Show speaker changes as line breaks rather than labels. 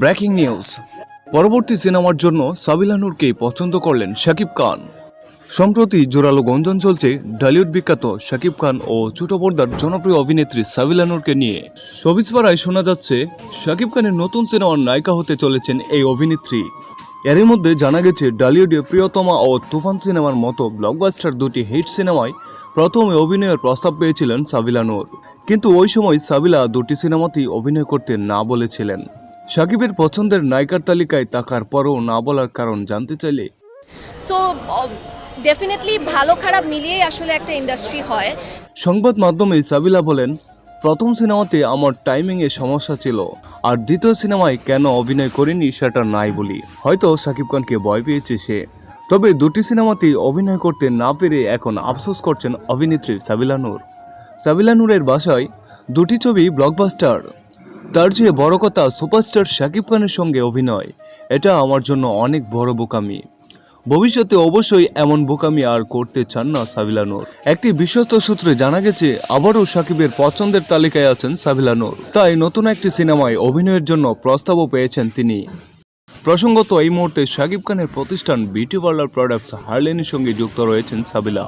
Breaking news. পরবর্তী সিনেমার জন্য সাবিলা নূরকে পছন্দ করলেন শাকিব খান। সম্প্রতি জোরালো গঞ্জন চলছে ঢালিউড বিখ্যাত শাকিব খান ও ছোট পর্দার জনপ্রিয় অভিনেত্রী সাবিলা নূরকে নিয়ে। সবিজপাড়ায় শোনা যাচ্ছে, শাকিব খানের নতুন সিনেমার নায়িকা হতে চলেছেন এই অভিনেত্রী। এরই মধ্যে জানা গেছে ডালিউডে প্রিয়তমা ও তুফান সিনেমার মতো ব্লকবাস্টার দুটি হিট সিনেমায় প্রথমে অভিনয়ের প্রস্তাব পেয়েছিলেন সাবিলা নূর। কিন্তু ওই সময় সাবিলা দুটি সিনেমাতেই অভিনয় করতে না বলেছিলেন। সাকিবের পছন্দের নায়িকার তালিকায় তাকার পরও না বলার কারণ জানতে চাইলে
সো ডেফিনেটলি ভালো খারাপ মিলিয়েই আসলে একটা ইন্ডাস্ট্রি হয়।
সংবাদ মাধ্যমে সাবিলা বলেন প্রথম সিনেমাতে আমার টাইমিংয়ে সমস্যা ছিল আর দ্বিতীয় সিনেমায় কেন অভিনয় করিনি সেটা নাই বলি। হয়তো সাকিব খানকে ভয় পেয়েছে সে। তবে দুটি সিনেমাতেই অভিনয় করতে না পেরে এখন আফসোস করছেন অভিনেত্রী সাবিলা নূর। সাবিলা নূরের বাসায় দুটি ছবি ব্লকবাস্টার তার চেয়ে বড় কথা সুপারস্টার শাকিব খানের সঙ্গে অভিনয়। এটা আমার জন্য অনেক বড় বোকামি। ভবিষ্যতে অবশ্যই এমন বোকামি আর করতে চান না সাবিলা নূর। একটি বিশ্বস্ত সূত্রে জানা গেছে, আবারও সাকিবের পছন্দের তালিকায় আছেন সাবিলা নূর। তাই নতুন একটি সিনেমায় অভিনয়ের জন্য প্রস্তাবও পেয়েছেন তিনি। প্রসঙ্গত, এই মুহূর্তে শাকিব খানের প্রতিষ্ঠান বিউটি পার্লার প্রোডাক্টস হার্লেনের সঙ্গে যুক্ত রয়েছেন সাবিলা।